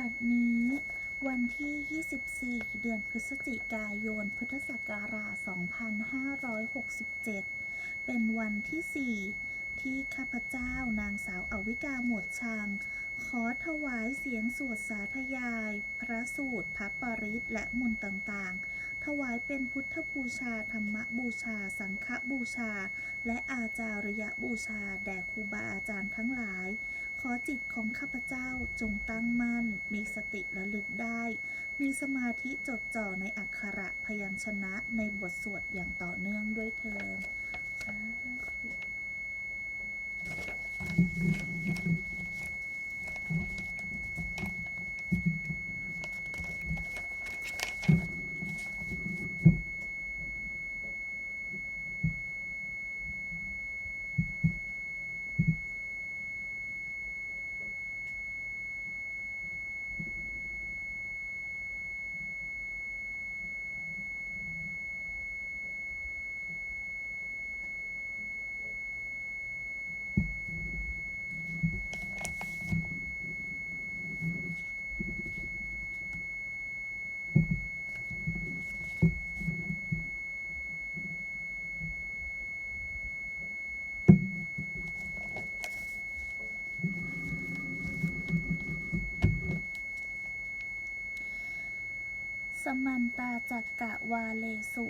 บัดนี้ วันที่ 24 เดือนพฤศจิกายน พุทธศักราช 2567 เป็นวันที่ 4 ที่ข้าพเจ้านางสาวอวิกาหมวดชัง ขอถวายเสียงสวดสาธยาย พระสูตร พระปริตรและมนต์ต่างๆ ถวายเป็นพุทธบูชา ธรรมบูชา สังฆบูชา และอาจาริยบูชา แด่ครูบาอาจารย์ทั้งหลาย ขอจิตของข้าพเจ้าจงตั้งมั่น มีสติระลึกได้ มีสมาธิจดจ่อในอักขระพยัญชนะในบทสวดอย่างต่อเนื่องด้วยเถิดสาธุส มันตาจักกะวาเลสุ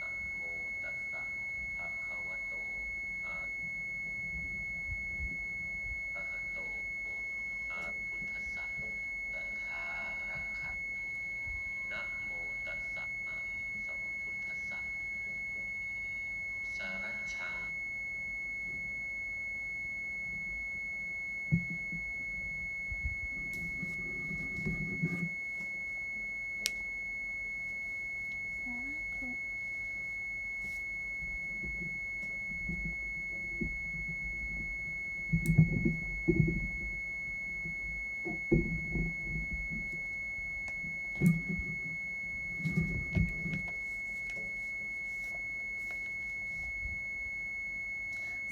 นะโมตัสสะภะคะวะโตอะระหะโตอะพุทธัสสะตถาระคะนะโมตัสสะอะสัมพุทธัสสะสารัจฉัง สาธุ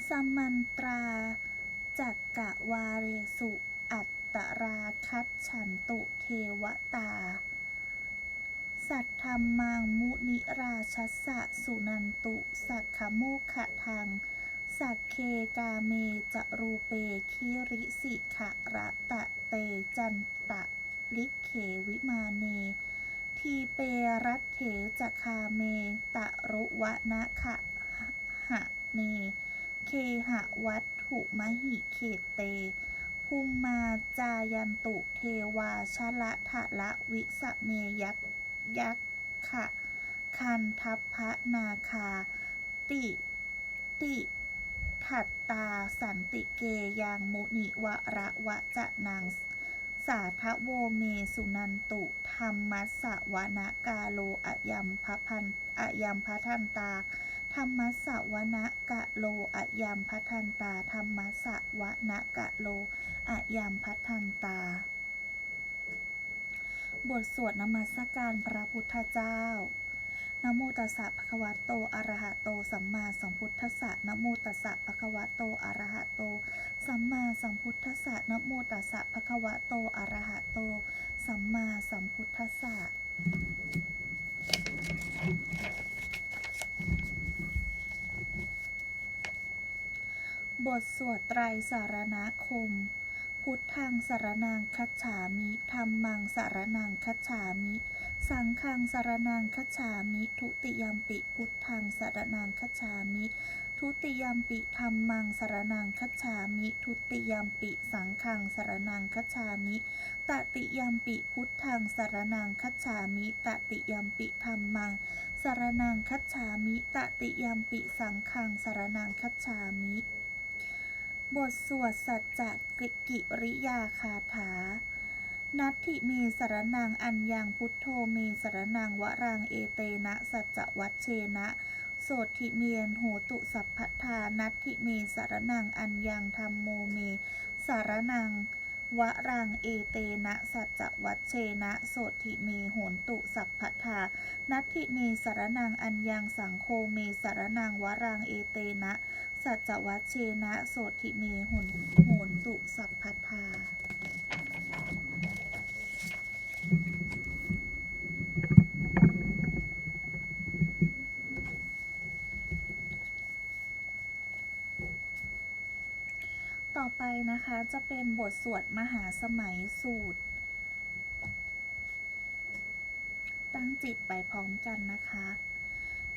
ส มันตราจักกะวาเรสุ อัตตราคัตฉันตุเทวตา สัทธรรมังมุนิราชัสสะสุนันตุ สักขโมขะทังสักเคกาเมจะรูเปคิริสิขะระตะเตจันตะลิเขวิมาเน ทีเปรัตเถจะคาเมตะรุวะนะขะหะเน เคหะวัตถุมหิเขตเต ภูมิมาจายันตุเทวาชละทะละวิสเมยักยักขะคันทัพพะนาคา ติติถัตตาสันติเกยังมุนิวระวะจะนางสาทะโวเมสุนันตุธรรมัสสะวนกาโลอะยัมพะพันอะยัมพะทันตา ธรรมัสสะวนกะโลอะยัมพัทันตา ธรรมัสสะวนกะโลอะยัมพัทันตา บทสวดนมัสการพระพุทธเจ้านโมตัสสะภะคะวะโต อะระหะโต สัมมาสัมพุทธัสสะนโมตัสสะภะคะวะโต อะระหะโต สัมมาสัมพุทธัสสะนโมตัสสะภะคะวะโต อะระหะโต สัมมาสัมพุทธัสสะ บทสวดไตรสารณคม พุทธังสารนังคัจฉามิธรรมังสารนังคัจฉามิ สังฆังสารนังคัจฉามิ ทุติยมปิพุทธังสารนังคัจฉามิ ทุติยมปิธรรมังสารนังคัจฉามิ ทุติยมปิสังฆังสารนังคัจฉามิตติยมปิพุทธังสารนังคัจฉามิตติยมปิธรรมังสารนังคัจฉามิตติยมปิสังฆังสารนังคัจฉามิ บทสวดสัจจกิริยาคาถา นัตถิเมสรนังอัญญังพุทโธเมสรนังวรังเอเตนะสัจจวัชเชนะโสทิเมียนโหตุสัพพทานัตถิเมสรนังอัญญังธรรมโมเม สารนังวรังเอเตนะสัจจวัชเชนะโสถิเมโหนตุสัพพทานัตถิเมสารนังอัญญังสังโฆเมสารนังวรังเอเตนะ สัจวัชเชนะโสถิเมหนโหนตุสัพพทาต่อไปนะคะจะเป็นบทสวดมหาสมัยสูตร ตั้งจิตไปพร้อมกันนะคะ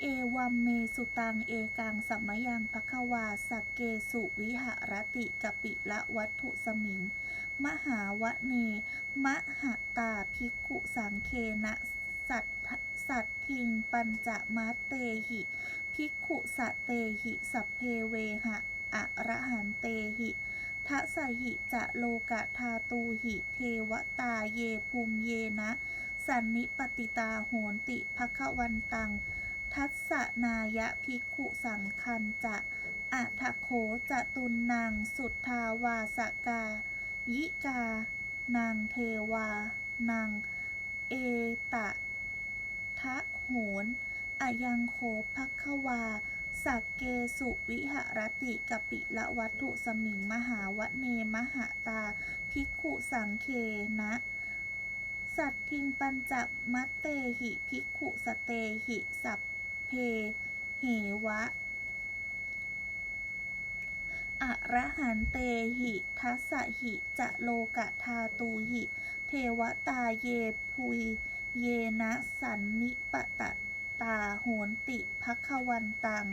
เอวัมเมสุตัง เอกังสัมมยังภควาสักเกสุวิหรติกปิละวัตถุสมิง มหาวะเน มหตาภิกขุสังเคนะสัตสัตทิงปัญจมัตเตหิ ภิกขุสะเตหิ สัพเพเวหะอะระหันเตหิทัสหิจะโลกะทาตูหิ เทวตาเยภูมิเยนะ สันนิปติตาโหนติภควันตัง ทัสสนายะภิกขุสังคันจะอัทโขจะตุนนางสุทธาวาสกา ยิกา นางเทวานางเอตะทะโหนอายังโคภัควา สักเกสุวิหรติกปิละวัตถุสมิงมหาวะเนมหาตา ภิกขุสังเคนะ สัตทิงปัญจมัตเตหิภิกขุสเตหิสัพ เพเหวะอะระหันเตหิทัสหิ จะโลกะทาตูหิ เทวตาเยพุย เยนะสันนิปตะตาโหนติภควันตัง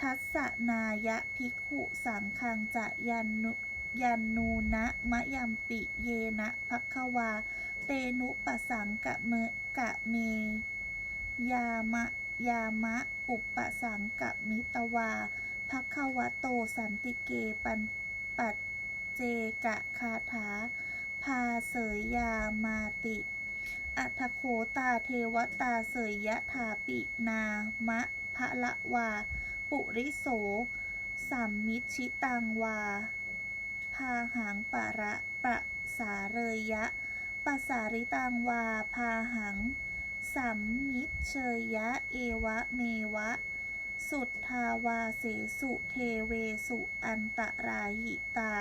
ทัสสะนายะภิกขุสังคังจะยันนุยันนูนะมะยัมปิเยนะภควา เตนุปสังกะเมกะเม ยามะ ยามะ อุปสังกมิตวาภควโตสันติเกปันปัจเจกะคาถา พาเสยยามาติ อัทโคตาเทวตาเสยยะถาปินามะพะละวา ปุริโสสัมมิชิตังวา พาหังปะระปะสาเรยยะปะสาริตังวา พาหัง สัมมิชเชยยะเอวะเมวะ สุทธาวาเสสุเทเวสุอันตราหิตา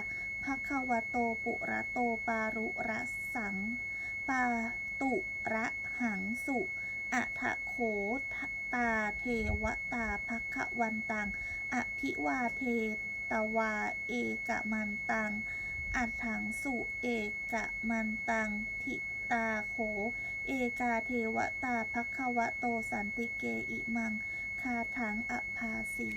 ภควโตปุระโตปารุระสัง ปาตุระหังสุ อัทโขตาเทวตาภควันตัง อภิวาเทตวาเอกมันตังอัฏฐังสุเอกมันตังทิตาโข เอกาเทวตาภควะโตสันติเกอิมัง คาถังอภาสี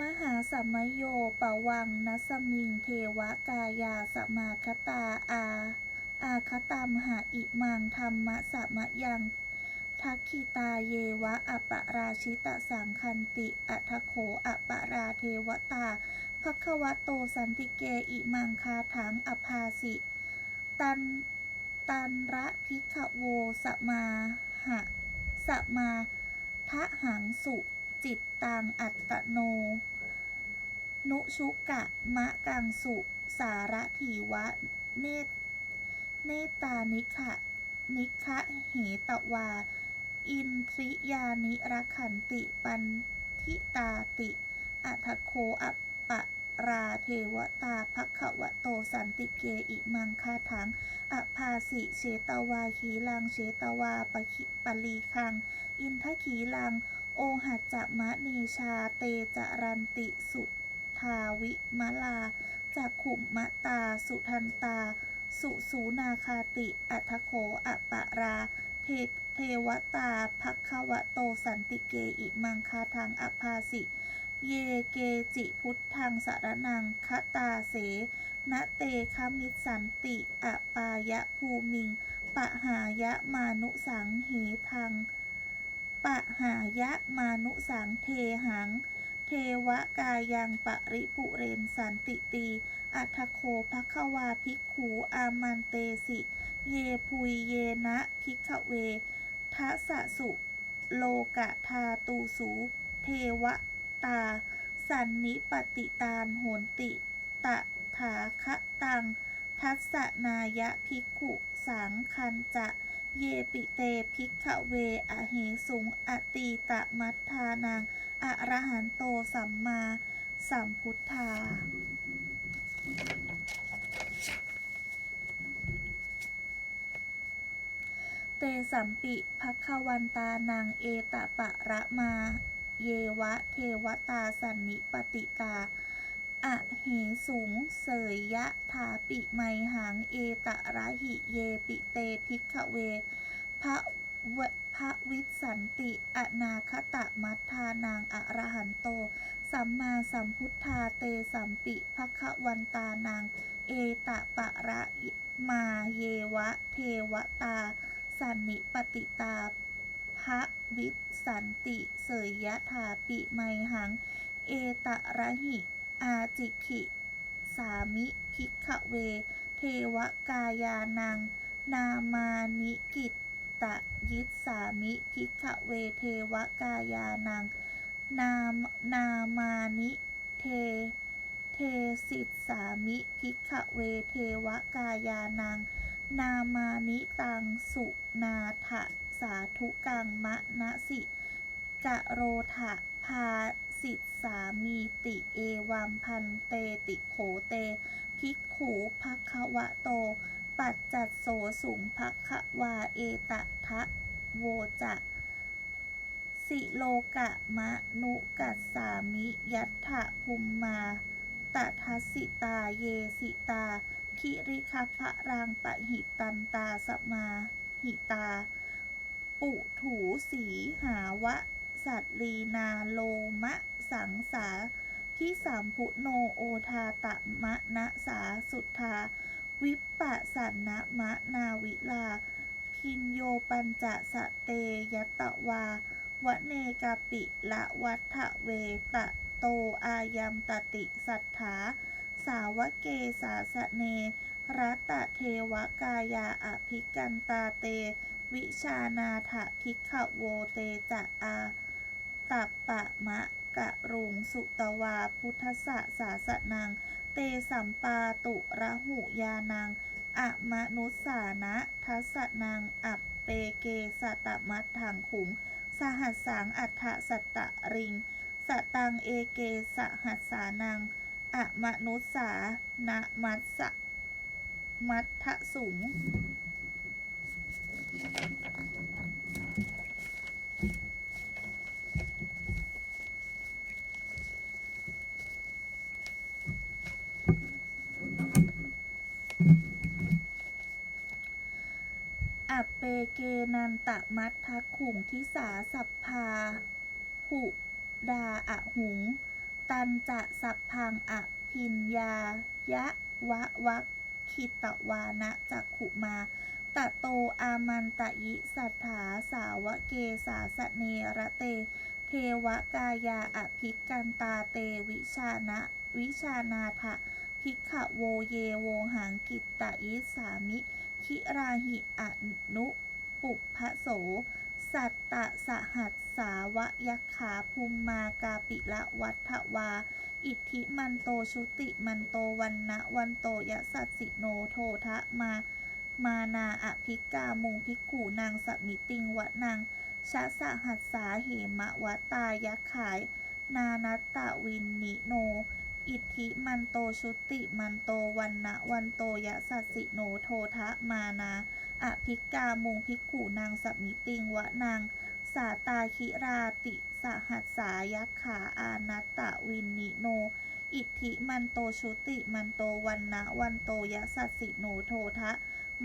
มหาสัมโยปวังนัสมิงเทวกายาสมาคตาอา อาคตามหาอิมังธรรมะสัมะยัง ทักขิตาเยวะอัปราชิตสังคันติ อัทโขอัปราเทวตาภควโตสันติเกอิมังคาถังอภาสิ ตันตันระพิขโวสมาหะสมาทะหังสุจิตตังอัตตโน นุชุกะมะกังสุ สารถีวะ เนตเนตานิขะนิคะเหตวา อินทริยานิรขันติปันทิตาติอัทโคอัปปะราเทวตาภควโตสันติเกอิมังคาถังอภาสิเชตวาขีลังเชตวาปะคิปลีคัง อินทขีลัง โอหัจจะมะเนชาเตจรันติสุทาวิมะลาจักขุมมะตาสุทันตา สุสูนาคาติอัทโขอัปปะรา เท เทวตาภควโตสันติเกอิมังคาทังอภาสิ เยเกจิพุทธังสารนังคตาเสนะเตคามิสสันติอปายะภูมิง ปะหายะมานุสังเหทัง ปะหายะมานุสังเทหัง เทวกายังปริปุเรนสันติตี อัทโคภควาภิกขูอามันเตสิ เยพุยเยนะภิกขเว ทัสสะสุ โลกะทาตูสู เทวตา สันนิปติตานโหนติ ตะถาคะตัง ทัสสนายะภิกขุสังคันจะ เยปิเตภิกขเวอเหสุง อตีตะมัทธานัง อรหันโตสัมมาสัมพุทธา ตสัมปิภควันตานางเอตปะระมา เยวะเทวตาสันนิปติตาอะเหสูงเสยยะถาปิไมหังเอตระหิเยปิเตภิกขเวพระวพระวิสันติอนาคตมัทธานางอรหันโต สัมมาสัมพุทธาเตสัมปิภควันตานางเอตปะระมาเยวะเทวตา สันนิปติตาพระวิสันติเสยยะถาปิไมหัง เอตระหิ อาจิขิสามิภิกเว เทวกายานัง นามานิกิตตะยิสสามิภิกเวเทวกายานัง นามนามานิเท เทสิตสามิภิกเวเทวกายานัง นามานิตังสุนาถะสาธุกังมะนะสิกะโรทะพาสิทสามีติเอวัมพันเตติโขเตภิกขูภควะโต ปัจจัดโสสุงภควาเอตทะโวจะสิโลกะมะนุกัสสามิ ยัตถะภูมมาตทัสสิตาเยสิตา คิริคพะรังปะหิตันตาสมาหิตา ปุถูสีหาวะ สัตลีนาโลมะ สังสาพิสามพุโนโอทาตะมะนะสาสุทธา วิปปะสันนะมะนาวิลา พินโยปัญจะสะเตยตะวาวเนกาปิละวัฏเวตะโตอายัมตติสัทธา สาวเกสาสเน รัตะเทวกายาอภิกันตาเต วิชานาถภิกขโวเตจะอาตัปปะมะกะรุงสุตวาพุทธสะสาสนังเตสัมปาตุระหุยานังอะมะนุสานะทัสสะนังอัปเปเกสตะมัตถังขุงสหัสสังอัฏฐสัตตะริง สตังเอเกสหัสสานัง อะมนุสานะมัสสะมัทธสุงอัปเปเกนันตะมัททะขุงทิสาสัพพาหุดาอะหุง ตันจะสัพพังอะพินยายะวะวัคคิตวานะจักขุมาตะโตอามันตะยิสัทธาสาวะเกสาสเนระเต เทวกายาอภิกันตาเตวิชานะวิชานาทะภิกขโวเยโวหังกิตตะยิสามิ คิราหิอนุปุพพโส สัตตะสหัส สาวะยักขาภูมมากาปิละวัฏวา อิทธิมันโตชุติมันโตวันนะวันโตยะสัตสิโนโททะมา มานาอภิกามุงพิกขูนางสมิติงวะนางชะสหัสสาเหมะวะตายักขาย นานัตตะวินนิโน อิทธิมันโตชุติมันโตวันนะวันโตยะสัสสิโนโททะมานาอภิกามุงพิกขูนางสมิติงวะนาง สาตาคิราติสหัสสายักขาอานัตตะวินนิโน อิทธิมันโตชุติมันโตวันนะวันโตยะสัสสิโนโททะ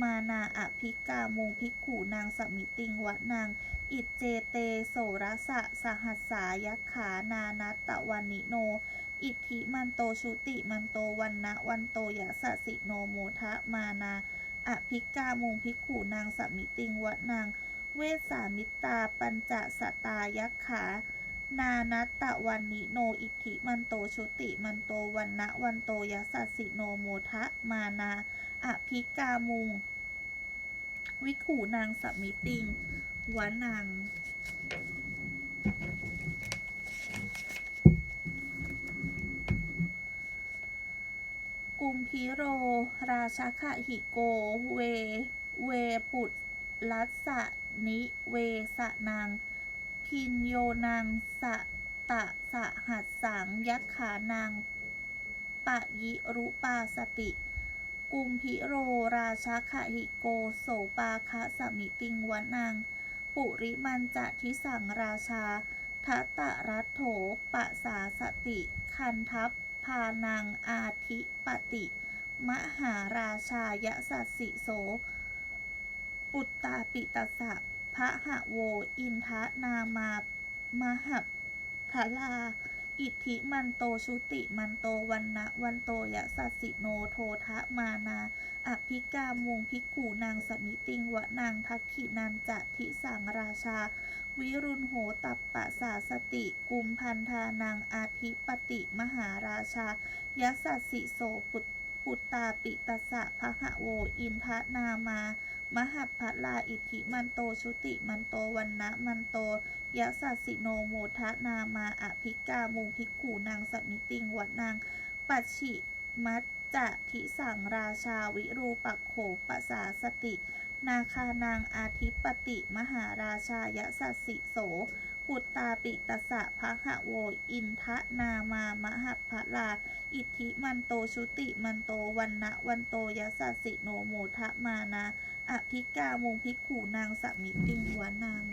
มานาอภิกามงพิกขูนางสมิติงวะนาง อิจเจเตโสรสะสหัสสายักขานานัตตะวันนิโน อิทธิมันโตชุติมันโตวันนะวันโตยะสสิโนโมทะมานาอภิกามงพิกขูนางสมิติงวะนาง เวสสามิตาปัญจสตายักขานานัตตะวันนิโนอิทธิมันโตชุติมันโตวันนะวันโตยัสสิโนโมทะมานาอภิกามุง วิขูนางสมิติงวะนัง กุมพิโร ราชาคหิโก เว เวปุตลัสสะ นิเวสะนางพินโยนางสะตะสะหัสสังยักขานางปะยิรุปาสติ กุมพิโรราชคหิโกโสปาคะสมิติงวนาง ปุริมันจะทิสังราชาทัตตะรัตโถปะสาสติ คันทัพพานังอาทิปติ มหาราชายสัสสิโส ปุตตาปิตสะพระหะโว อินทะนามามหับพลา อิทธิมันโตชุติมันโตวันนะวันโตยะสัสสิโนโททะมานาอภิกามุงพิกขูนางสมิติงวะนางทักขินันจะทิสังราชา วิรุณโหตัปปะสาสติ กุมพันธานังอาทิปติมหาราชายัสสสสิโสปุตปุตตาปิตสะพหะโว อินทะนามา มหัพพลาอิทธิมันโตชุติมันโตวันนะมันโตยัสสสสิโนโมทะนามาอภิกามุงพิกขูนางสมิติงวะนาง ปัจฉิมัจจะทิสังราชาวิรูปักโขปสาสติ นาคานางอาทิปติ มหาราชายะสัสิโสปุตตาปิตสะพหะโวอินทะนามามหัพพลา อิทธิมันโตชุติมันโตวันนะวันโตยสสสสิโนโมทะมานา อภิกามุงพิกขูนางสมิติงวานาง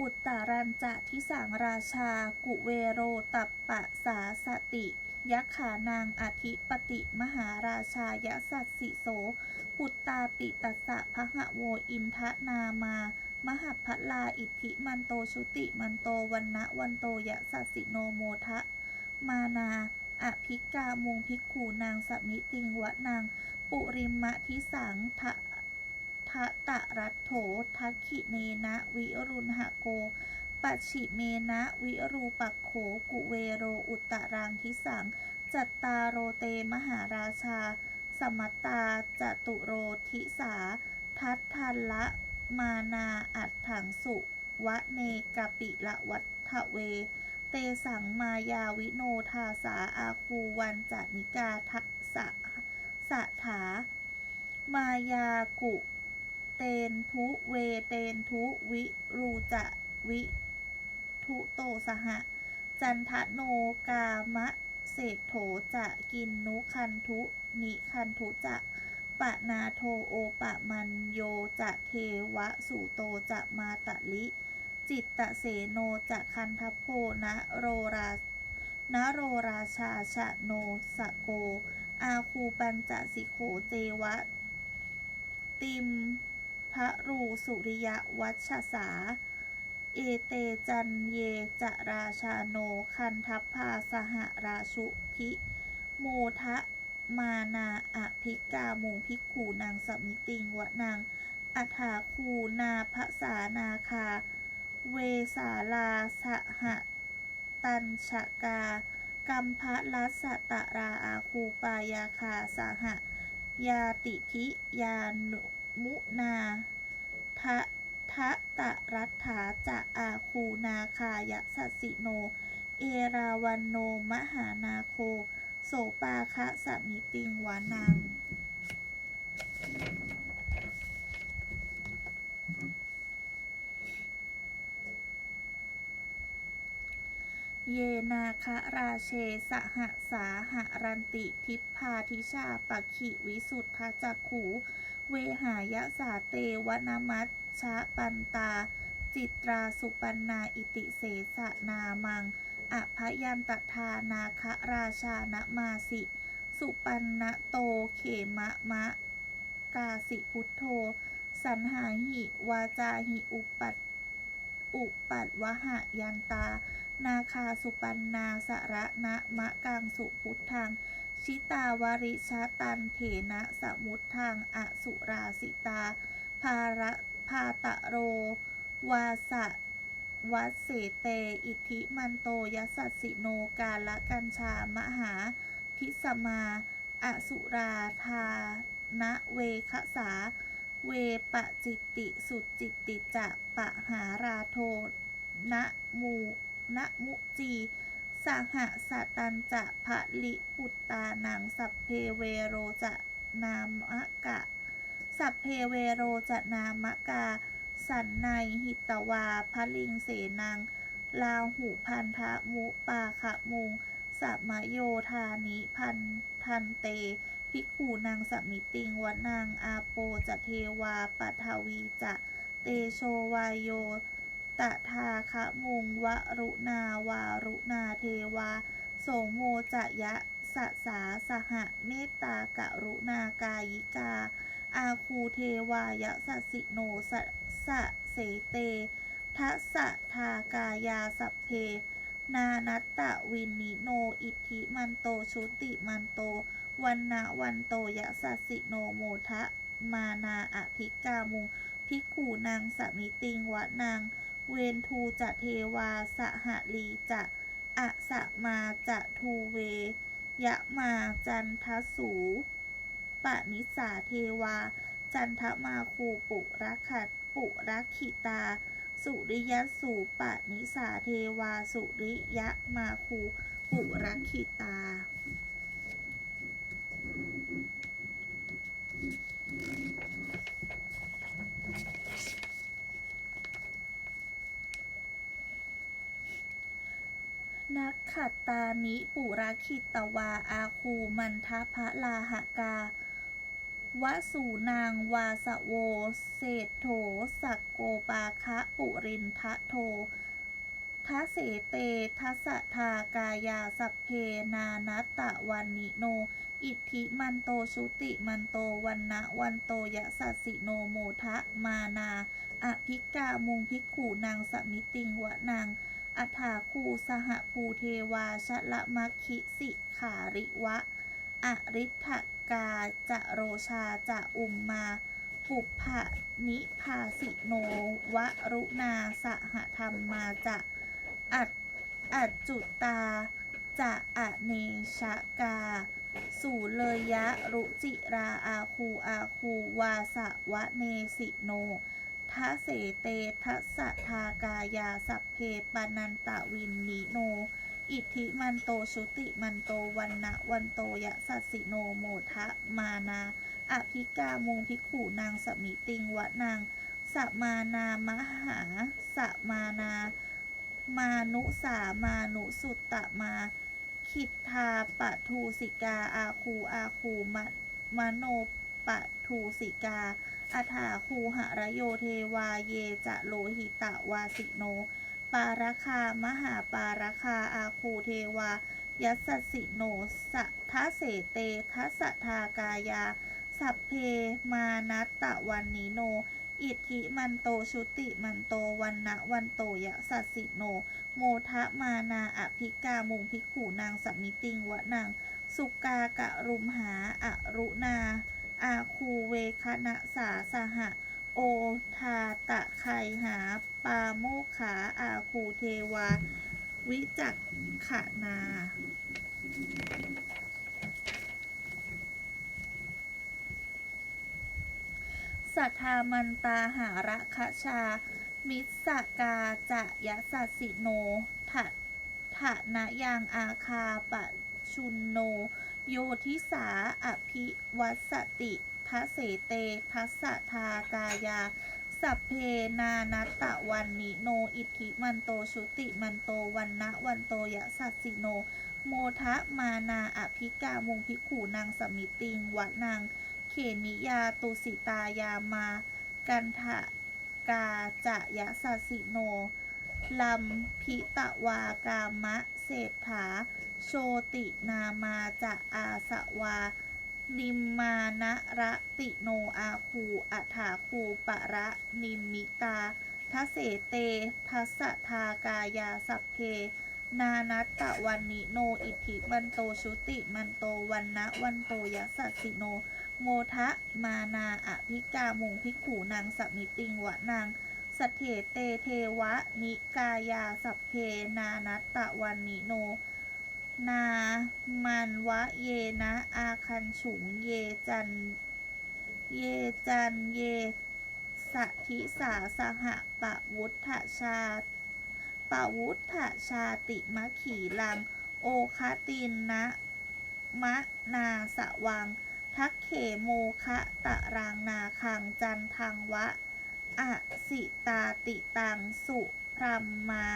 อุตตารันจะทิสังราชา กุเวโรตัปปะสาสติยักขานางอธิปติมหาราชายะสัสสิโส ปุตตาปิตัสสะพหะโวอินทะนามา มหัพพลาอิทธิมันโตชุติมันโตวันนะวันโตยะสัสิโนโมทะ มานาอภิกามุงพิกขูนางสมิติงวะนาง ปุริมะทิสังทะทะตะรัตโถทักขิเนนะวิรุณหะโกปัจฉิเมนะวิรูปักโขกุเวโรอุตตรังทิสัง จัตตาโรเตมหาราชา สมัตตาจตุโรทิสา ทัตทันละ มานาอัดถังสุวะเนกปิละวัฏเว เตสังมายาวิโนทาสาอาคูวันจานิกาทักษะสะถามายากุเตนทุเวเตนทุวิรูจะวิทุโตสหะ จันทโนกามะเศษโถจะกินนุคันทุนิคันทุจะ ปะนาโทโอปะมันโยจะเทวะสุโตจะมาตะลิ จิตตะเสโนจะคันทโพนะโรรานะโรราชาชะโนสะโก อาคูปัญจสิโขเจวะ ติมพระรูสุริยวัชสา เอเตจันเยจะราชาโน คันทัพพาสหราชุพิโมทะ มานาอภิกามุงพิกขูนางสมิติงวะนางอัฐาคูนาภสานาคา เวสาลาสหตัญชกากัมพะลัสตะราอาคูปายาคาสหยาติทิยานุมุนาทะทะตะรัฐาจะอาคูนาคายะสัสสิโน เอราวันโนมหานาโค โสปาคะสมิติงวานังเยนาคะราเชสหสาหารันติทิพพาทิชาปักขิวิสุทธจักขูเวหายะสาเตวนมัชชะปันตา จิตราสุปันนาอิติเสสนามัง อภยันตทานาคะราชานะมาสิ สุปันนโตเขมะมะกาสิพุทโธ สันหาหิวาจาหิอุปัตอุปัตวหะยันตา นาคาสุปันนาสระนะมะกังสุพุทธัง ชิตาวริชาตันเถนะสมุทธังอสุราสิตา ภาระพาตะโร วาสะ วัสเสเต อิทธิมันโตยสัสสิโนกาละกัญชามหาพิสมาอสุราธานะเวคสา เวปจิตติสุจิตติจะปะหาราโทนะมูนะมุจีสหสตันจะภะลิปุตตานังสัพเพเวโรจะนามะกะ สัพเพเวโรจะนามะกา สันในหิตวาพลิงเสนัง ลาหูพันธะมุปาขะมุงสัมโยธานิพันทันเต ภิกขุนางสัมมิติงวนางอาโปจะเทวาปัทวีจะเตโชวายโยตถาคะมุงวรุณาวารุณาเทวา โสโมจะยะสะสาสหะเมตตากะรุณากายิกา อาคูเทวายะสัสสิโนส สะเสเตทัสสะทากายาสัพเพ นานัตตะวินนิโน อิทธิมันโตชุติมันโต วันนะวันโตยะสัสิโนโมทะมานาอภิกามุงภิกขูนางสมิติงวะนางเวนทูจะเทวาสหลีจะอะสะมาจะทูเวยะมาจันทสูปะนิสาเทวา จันทมาคูปุรักขัด ปุรักขิตา สุริยสูปะนิสาเทวา สุริยะมาคูปุรักขิตา นักขัตตานิปุราคิตวาอาคูมันทพะลาหกา วสูนางวาสโว เศรษโถสักโกปาคะปุรินทะโททะเสเตทัสสะทากายาสัพเพนานัตตะวันนิโน อิทธิมันโตชุติมันโตวันนะวันโตยะสัสสิโนโมทะมานาอภิกามุงภิกขูนางสมิติงวะนางอัฐาคูสหภูเทวาชะละมัคคิสิขาริวะ อริท กาจะโรชาจะอุมมาปุพะนิพาสิโนวรุณาสหธรรมมาจะอัดอัจจุตาจะอเนชกา สู่เลยยะรุจิราอาคูอาคูวาสะวะเนสิโนทะเสเตทัสสะทากายาสัพเพปนันตะวินนิโน อิทธิมันโตชุติมันโตวันนะวันโตยะสัสสิโนโมทะมานาอภิกามุงภิกขูนางสมิติงวะนางสมานามหาสมานา มานุสามานุสุตตะมาคิทธาปะทูสิกาอาคูอาคูมะมโนปะทูสิกาอัฏฐาคูหระโยเทวาเยจะโลหิตะวาสิโน ปาราคา มหาปาราคา อาคูเทวา ยัสสิโนสัทเสเตทัสทากายา สัพเพมานัตตะวันนิโน อิทธิมันโตชุติมันโตวันนะวันโตยะสัสสิโน โมทะมานาอภิกามุงภิกขูนางสัมิติงวะนางสุกากะรุมหาอรุณา อาคูเวคณะสาสหะ โอทาตะไคหา ปาโมขาอาคูเทวา วิจักขนา สัทธามันตาหาระคะชา มิสสกาจะยะสัสสิโนทะทะนะยังอาคาปะชุนโน โยทิสาอภิวัสติ ทะเสเตทัสะทากายา สัพเพนานัตตะวันนิโน อิทธิมันโตชุติมันโตวันนะวันโตยะสัสสิโน โมทะมานาอภิกามุงภิกขูนางสมิติงวะนางเขนิยาตุสิตายามา กันทะกาจะยะสัสสิโนลัมพิตะวากามะเศรษฐา โชตินามาจะอาสวา นิมมานะระติโนอาคูอัฐาคูปะระนิมมิตาทัเสเตทัสทากายาสัพเพ นานัตตะวันนิโนอิทธิมันโตชุติมันโตวันนะวันโตยัสสสสิโน โมทะมานาอภิกามุงพิกขูนางสมิติงวะนางสทเถเตเทวะนิกายาสัพเพ นานัตตะวันนิโน นามันวะเยนะอาคันฉุงเยจัน เยจันเยสัทิสาสหะปะวุฒชาปะวุฒชาติมะขีลัง โอคตินนะมะนาสวัง ทักเขโมคะตะรางนาคังจันทังวะอสิตาติตังสุพรมมา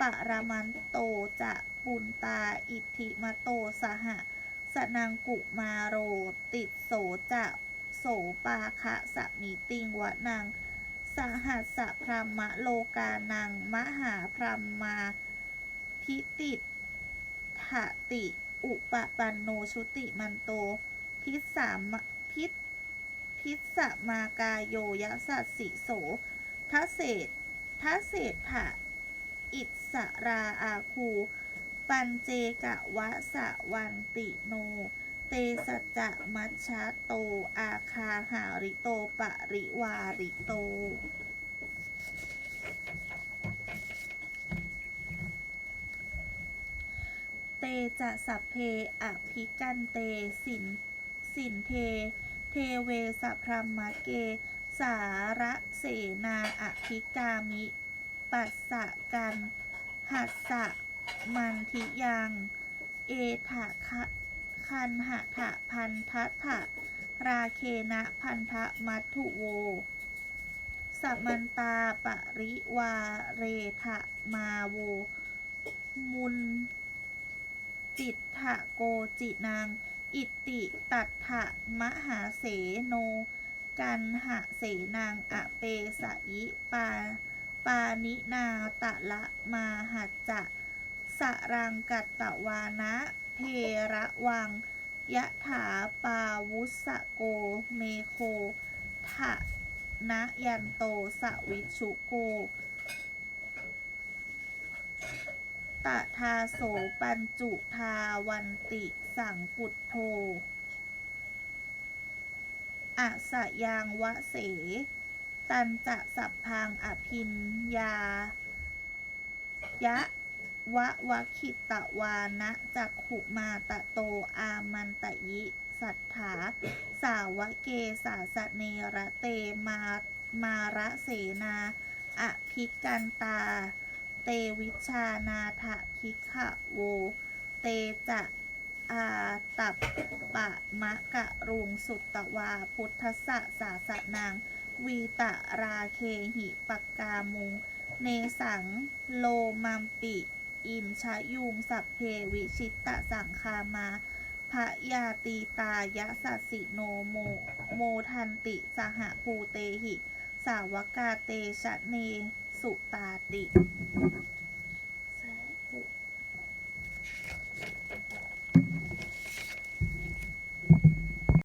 ปรมันโตจะ ปุนตา อิทธิมโต สหะ สนังกุมาโร ติดโสจะโสปาคะสมิติงวะนังสหัสสะพรหมะโลกานัง มหาพรหมมาพิติถติ อุปปันโนชุติมันโต พิสสามพิษพิสมากาโยยะสัสสิโสทเศษทเศษถะอิสราอาคู ปัญเจกะวะสะวันติโน เตสัจะมัชชะโต อาคาหาริโตปะริวาริโต เตจะสัพเพอภิกันเตสินสินเท เทเวสัพพรหมเก สาระเสนาอภิกามิ ปัสสะกันหัสสะ มันทิยัง เอถะคะคันหะถะพันทะถะราเคนะพันธะมัตุโวสัมมันตาปริวาเรทะมาโว มุน จิตถะโกจินาง อิติตัตถะมหาเสโน กันหะเสนางอเปสะยิปา ปานินาตะละมาหัจจะ สรังกัตตวานะเพระวังยะถาปาวุสะโกเมโคทะนะยันโตสวิชุโกตะทาโสปัญจุทาวันติสังปุตโทอะสะยางวะเส ตันจะสัพพังอภินยายะ วะวะคิตะวานะจักขุมาตะโตอามันตะยิสัทธาสาวะเกสาสะเนระเตมามาระเสนาอภิกันตา เตวิชานาถะพิกขะโว เตจะอาตับปะมะกะรุงสุตตวาพุทธสสะสาสะนางวีตะราเคหิปกกามุง เนสังโลมัมปิ อินชะยุง สัพเพวิชิตตะสังคามาพะยาตีตายะสัสิโนโมโมทันติ สหภูเตหิ สาวกาเตชะเน สุตาติ